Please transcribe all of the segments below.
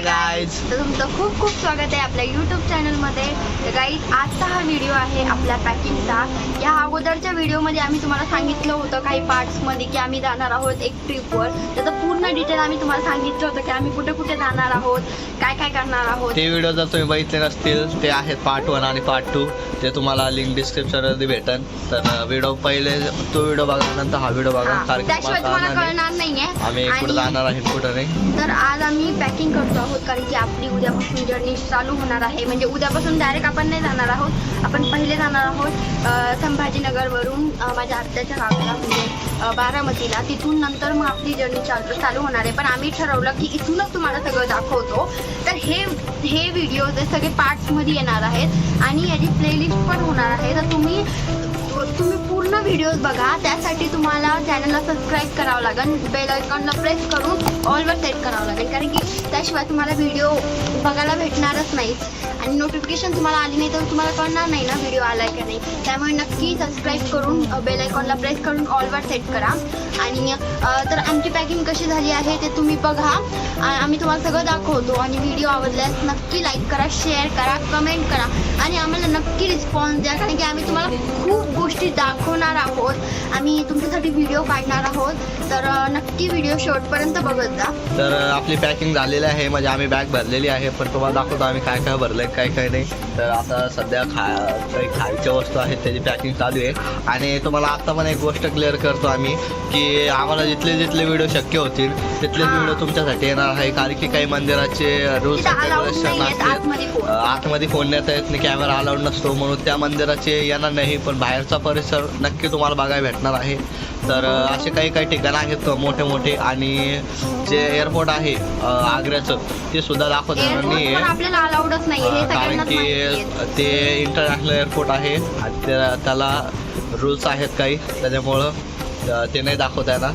Hi guys तर तुमचं खूप खूप स्वागत आहे आपल्या यूट्यूब चॅनलमध्ये गाईज आजचा हा व्हिडिओ आहे आपल्या पॅकिंगचा. या अगोदरच्या व्हिडिओमध्ये आम्ही तुम्हाला सांगितलं होतं काही पार्ट्समध्ये की आम्ही जाणार आहोत एक ट्रिपवर त्याचं पूर्ण डिटेल आम्ही तुम्हाला सांगितलं होतं की आम्ही कुठे कुठे जाणार आहोत काय काय करणार आहोत. ते व्हिडिओ जर तुम्ही बघितले नसतील ते आहेत पार्ट वन आणि पार्ट टू ते तुम्हाला लिंक डिस्क्रिप्शनमध्ये भेटेल तर व्हिडिओ पहिले तो व्हिडिओ बघा नंतर हा व्हिडिओ बघा. त्याशिवाय तुम्हाला कळणार नाही. कळणार नाहीये. आम्ही कुठं जाणार आहे कुठं नाही. तर आज आम्ही पॅकिंग करतो. आहोत कारण की आपली उद्यापासून जर्नी चालू होणार आहे. म्हणजे उद्यापासून डायरेक्ट आपण नाही जाणार आहोत. आपण पहिले जाणार आहोत संभाजीनगरवरून माझ्या आत्याच्या गावाला म्हणजे बारामतीला. तिथून नंतर मग आपली जर्नी चालू चालू होणार आहे. पण आम्ही ठरवलं की इथूनच तुम्हाला सगळं दाखवतो. तर हे हे व्हिडिओ जे सगळे पार्ट्समध्ये येणार आहेत आणि याची प्लेलिस्ट पण होणार आहे. तर तुम्ही तुम्ही पूर्ण व्हिडिओज बघा. त्यासाठी तुम्हाला चॅनलला सबस्क्राईब करावं लागेल बेल आयकॉनला प्रेस करून ऑलवर सेट करावं लागेल. कारण की त्याशिवाय तुम्हाला व्हिडिओ बघायला भेटणारच नाही आणि नोटिफिकेशन तुम्हाला आली नाही तर तुम्हाला कळणार नाही ना व्हिडिओ आलाय का नाही. त्यामुळे नक्की सबस्क्राईब करून बेल आयकॉनला प्रेस करून ऑलवर सेट करा. आणि तर आमची पॅकिंग कशी झाली आहे ते तुम्ही बघा. आम्ही तुम्हाला सगळं दाखवतो आणि व्हिडिओ आवडल्यास नक्की लाईक करा शेअर करा कमेंट करा. आणि आम्हाला नक्की रिस्पॉन्स द्या कारण की आम्ही तुम्हाला खूप गोष्टी दाखवणार आहोत. आम्ही तुमच्यासाठी व्हिडिओ काढणार आहोत. तर नक्की व्हिडिओ शेवटपर्यंत बघत जा. तर आपली पॅकिंग झालेली आहे. म्हणजे आम्ही बॅग भरलेली आहे. पण तुम्हाला दाखवतो आम्ही काय काय भरलंय. काय काय नाही. तर आता सध्या खा काही खायच्या वस्तू आहेत त्याची पॅकिंग चालू आहे. आणि तुम्हाला आता पण एक गोष्ट क्लिअर करतो आम्ही की आम्हाला जिथले जिथले व्हिडिओ शक्य होतील तिथले हा. व्हिडिओ तुमच्यासाठी येणार आहे. कारण की काही मंदिराचे रूल्स अँड रेग्युलेशन असतात आतमध्ये नेता येत नाही कॅमेरा अलाउड नसतो म्हणून त्या मंदिराचे येणार नाही पण बाहेरचा परिसर नक्की तुम्हाला बघायला भेटणार आहे. तर असे काही काही ठिकाणं आहेत मोठे मोठे. आणि जे एअरपोर्ट आहे आग्र्याचं ते सुद्धा दाखवता नाही पण कारण की. ते इंटरनॅशनल एअरपोर्ट आहे. आणि त्या- त्याला रूल्स आहेत काही. त्याच्यामुळं ते नाही दाखवता येणार.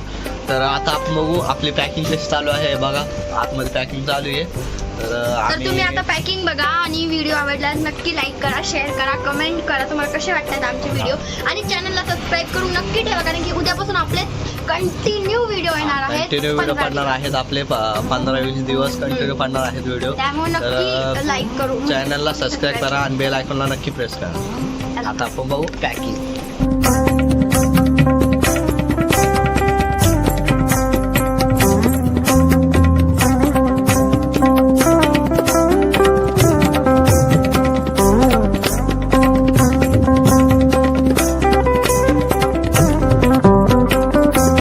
तर आता आपण बघू आपली पॅकिंग कशी चालू आहे बघा. आतमध्ये पॅकिंग चालू आहे. तर तुम्ही आता पॅकिंग बघा आणि व्हिडिओ आवडल्यास नक्की लाईक करा शेअर करा कमेंट करा. तुम्हाला कसे वाटतात आमचे व्हिडिओ आणि चॅनलला सबस्क्राईब करून नक्की ठेवा कारण की उद्यापासून आपले कंटिन्यू व्हिडिओ येणार आहेत. कंटिन्यू व्हिडिओ पडणार. आहेत आपले प- पंधरा वीस दिवस कंटिन्यू. पडणार आहेत व्हिडिओ त्यामुळे नक्की लाईक करून चॅनलला सबस्क्राईब करा आणि बेल आयकॉनला नक्की प्रेस करा. चला. आता आपण बघू पॅकिंग